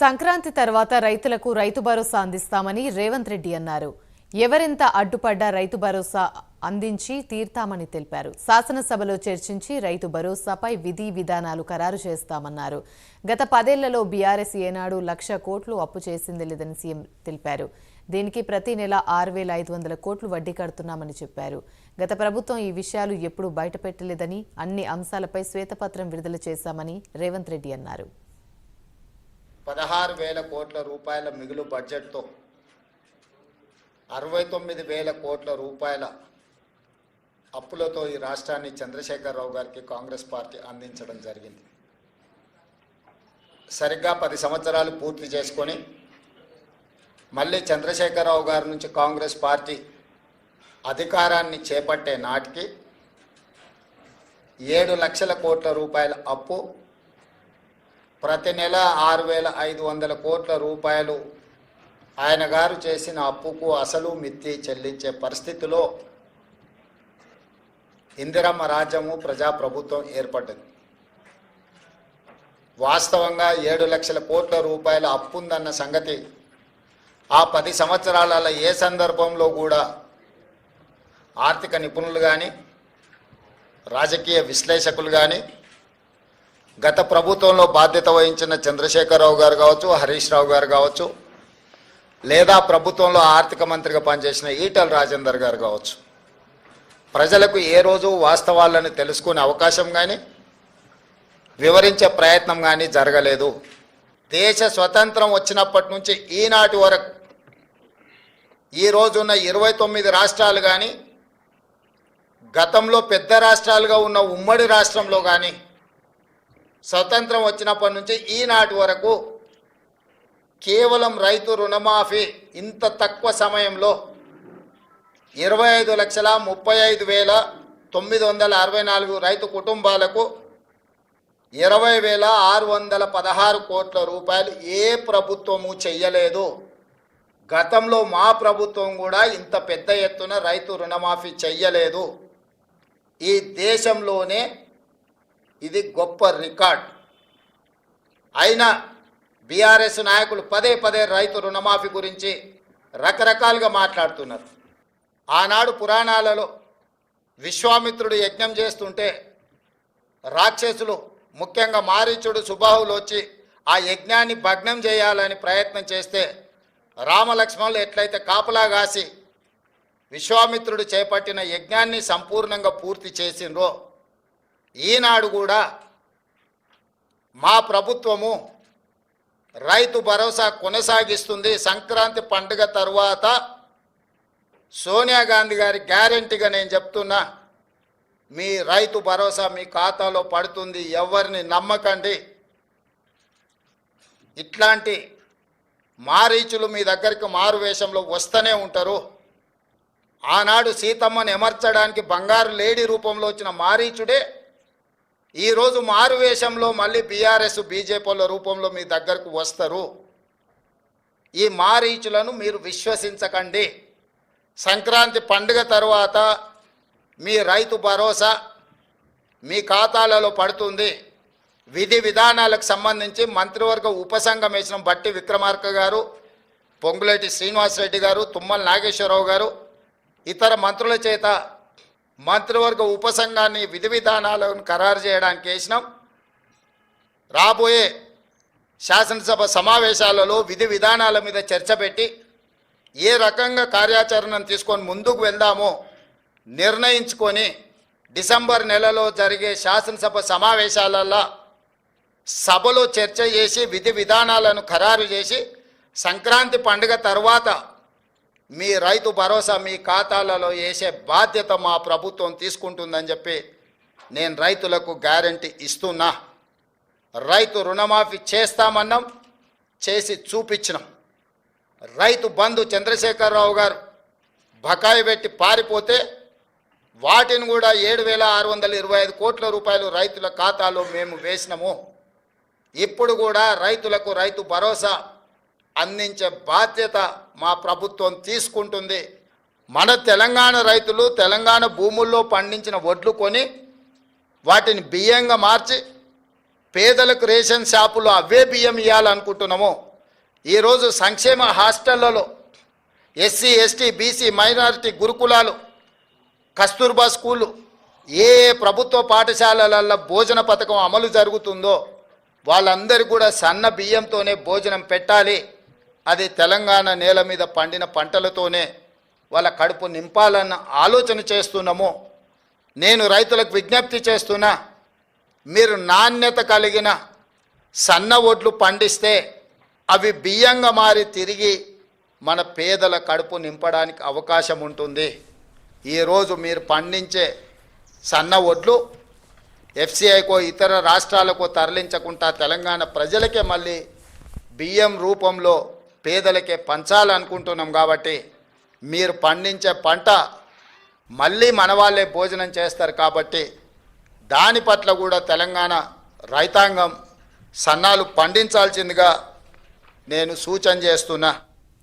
సంక్రాంతి తర్వాత రైతులకు రైతు భరోసా అందిస్తామని రేవంత్ రెడ్డి అన్నారు. ఎవరెంత అడ్డుపడ్డా రైతు భరోసా అందించి తీర్తామని తెలిపారు. శాసనసభలో చర్చించి రైతు భరోసాపై విధి విధానాలు ఖరారు చేస్తామన్నారు. గత పదేళ్ళలో బీఆర్ఎస్ ఏనాడు లక్ష కోట్లు అప్పు చేసింది లేదని సీఎం తెలిపారు. దీనికి ప్రతి నెల ఆరు వేల ఐదు వందల కోట్లు వడ్డీ కడుతున్నామని చెప్పారు. గత ప్రభుత్వం ఈ విషయాలు ఎప్పుడూ బయటపెట్టలేదని అన్ని అంశాలపై శ్వేతపత్రం విడుదల చేశామని రేవంత్ రెడ్డి అన్నారు. పదహారు వేల కోట్ల రూపాయల మిగులు బడ్జెట్తో అరవై తొమ్మిది వేల కోట్ల రూపాయల అప్పులతో ఈ రాష్ట్రాన్ని చంద్రశేఖరరావు గారికి కాంగ్రెస్ పార్టీ అందించడం జరిగింది. సరిగ్గా పది సంవత్సరాలు పూర్తి చేసుకొని మళ్ళీ చంద్రశేఖరరావు గారి నుంచి కాంగ్రెస్ పార్టీ అధికారాన్ని చేపట్టే నాటికి ఏడు లక్షల కోట్ల రూపాయల అప్పు ప్రతి నెల ఆరు వేల ఐదు వందల కోట్ల రూపాయలు ఆయన గారు చేసిన అప్పుకు అసలు మిత్తి చెల్లించే పరిస్థితిలో ఇందిరమ్మ రాజ్యము ప్రజాప్రభుత్వం ఏర్పడ్డది వాస్తవంగా ఏడు లక్షల కోట్ల రూపాయల అప్పు ఉందన్న సంగతి ఆ పది సంవత్సరాల ఏ సందర్భంలో కూడా ఆర్థిక నిపుణులు కానీ రాజకీయ విశ్లేషకులు కానీ గత ప్రభుత్వంలో బాధ్యత వహించిన చంద్రశేఖరరావు గారు కావచ్చు హరీష్ రావు గారు కావచ్చు లేదా ప్రభుత్వంలో ఆర్థిక మంత్రిగా పనిచేసిన ఈటల రాజేందర్ గారు కావచ్చు. ప్రజలకు ఏ రోజు వాస్తవాలను తెలుసుకునే అవకాశం కానీ వివరించే ప్రయత్నం కానీ జరగలేదు. దేశ స్వతంత్రం వచ్చినప్పటి నుంచి ఈనాటి వరకు ఈ రోజున్న ఇరవై తొమ్మిది రాష్ట్రాలు కానీ గతంలో పెద్ద రాష్ట్రాలుగా ఉన్న ఉమ్మడి రాష్ట్రంలో కానీ స్వతంత్రం వచ్చినప్పటి నుంచి ఈనాటి వరకు కేవలం రైతు రుణమాఫీ ఇంత తక్కువ సమయంలో ఇరవై ఐదు లక్షల ముప్పై ఐదు వేల తొమ్మిది వందల అరవై నాలుగు రైతు కుటుంబాలకు ఇరవై వేల ఆరు వందల పదహారు కోట్ల రూపాయలు ఏ ప్రభుత్వము చెయ్యలేదు. గతంలో మా ప్రభుత్వం కూడా ఇంత పెద్ద ఎత్తున రైతు రుణమాఫీ చెయ్యలేదు. ఈ దేశంలోనే ఇది గొప్ప రికార్డ్. అయినా బీఆర్ఎస్ నాయకులు పదే పదే రైతు రుణమాఫీ గురించి రకరకాలుగా మాట్లాడుతున్నారు. ఆనాడు పురాణాలలో విశ్వామిత్రుడు యజ్ఞం చేస్తుంటే రాక్షసులు ముఖ్యంగా మారీచుడు సుబాహులు వచ్చి ఆ యజ్ఞాన్ని భగ్నం చేయాలని ప్రయత్నం చేస్తే రామలక్ష్మణులు ఎట్లయితే కాపలా కాసి విశ్వామిత్రుడు చేపట్టిన యజ్ఞాన్ని సంపూర్ణంగా పూర్తి చేసిండ్రో ఈనాడు కూడా మా ప్రభుత్వము రైతు భరోసా కొనసాగిస్తుంది. సంక్రాంతి పండుగ తరువాత సోనియా గాంధీ గారి గ్యారెంటీగా నేను చెప్తున్నా మీ రైతు భరోసా మీ ఖాతాలో పడుతుంది. ఎవరిని నమ్మకండి. ఇట్లాంటి మారీచులు మీ దగ్గరికి మారు వేషంలో వస్తూనే ఉంటారు. ఆనాడు సీతమ్మను ఎమర్చడానికి బంగారు లేడీ రూపంలో వచ్చిన మారీచుడే ఈరోజు మారు వేషంలో మళ్ళీ బీఆర్ఎస్ బీజేపీల రూపంలో మీ దగ్గరకు వస్తారు. ఈ మారీచులను మీరు విశ్వసించకండి. సంక్రాంతి పండుగ తరువాత మీ రైతు భరోసా మీ ఖాతాలలో పడుతుంది. విధి విధానాలకు సంబంధించి మంత్రివర్గ ఉపసంఘం వేసిన బట్టి విక్రమార్క గారు పొంగులేటి శ్రీనివాసరెడ్డి గారు తుమ్మల నాగేశ్వరరావు గారు ఇతర మంత్రుల చేత మంత్రివర్గ ఉపసంఘాన్ని విధి విధానాలను ఖరారు చేయడానికి వేసినాం. రాబోయే శాసనసభ సమావేశాలలో విధి విధానాల మీద చర్చ పెట్టి ఏ రకంగా కార్యాచరణను తీసుకొని ముందుకు వెళ్దామో నిర్ణయించుకొని డిసెంబర్ నెలలో జరిగే శాసనసభ సమావేశాలలో సభలో చర్చ చేసి విధి విధానాలను ఖరారు చేసి సంక్రాంతి పండుగ తర్వాత మీ రైతు భరోసా మీ ఖాతాలలో వేసే బాధ్యత మా ప్రభుత్వం తీసుకుంటుందని చెప్పి నేను రైతులకు గ్యారంటీ ఇస్తున్నా. రైతు రుణమాఫీ చేస్తామన్నాం చేసి చూపించినాం. రైతు బంధు చంద్రశేఖరరావు గారు బకాయి పెట్టి పారిపోతే వాటిని కూడా ఏడు వేల ఆరు వందల ఇరవై ఐదు కోట్ల రూపాయలు రైతుల ఖాతాలో మేము వేసినాము. ఇప్పుడు కూడా రైతులకు రైతు భరోసా అందించే బాధ్యత మా ప్రభుత్వం తీసుకుంటుంది. మన తెలంగాణ రైతులు తెలంగాణ భూముల్లో పండించిన వడ్లు కొని వాటిని బియ్యంగా మార్చి పేదలకు రేషన్ షాపులు అవే బియ్యం ఇవ్వాలనుకుంటున్నాము ఈరోజు సంక్షేమ హాస్టళ్ళలో ఎస్సీ ఎస్టీ బీసీ మైనారిటీ గురుకులాలు కస్తూర్బా స్కూలు ఏ ఏ ప్రభుత్వ పాఠశాలలలో భోజన పథకం అమలు జరుగుతుందో వాళ్ళందరూ కూడా సన్న బియ్యంతోనే భోజనం పెట్టాలి. అది తెలంగాణ నేల మీద పండిన పంటలతోనే వాళ్ళ కడుపు నింపాలన్న ఆలోచన చేస్తున్నాము. నేను రైతులకు విజ్ఞప్తి చేస్తున్నా మీరు నాణ్యత కలిగిన సన్న ఒడ్లు పండిస్తే అవి బియ్యంగా మారి తిరిగి మన పేదల కడుపు నింపడానికి అవకాశం ఉంటుంది. ఈరోజు మీరు పండించే సన్న ఒడ్లు ఎఫ్సిఐకో ఇతర రాష్ట్రాలకు తరలించకుండా తెలంగాణ ప్రజలకే మళ్ళీ బియ్యం రూపంలో పేదలకే పంచాలనుకుంటున్నాం కాబట్టి మీరు పండించే పంట మళ్ళీ మన వాళ్ళే భోజనం చేస్తారు కాబట్టి దాని పట్ల కూడా తెలంగాణ రైతాంగం సన్నాలు పండించాల్సిందిగా నేను సూచన చేస్తున్నా.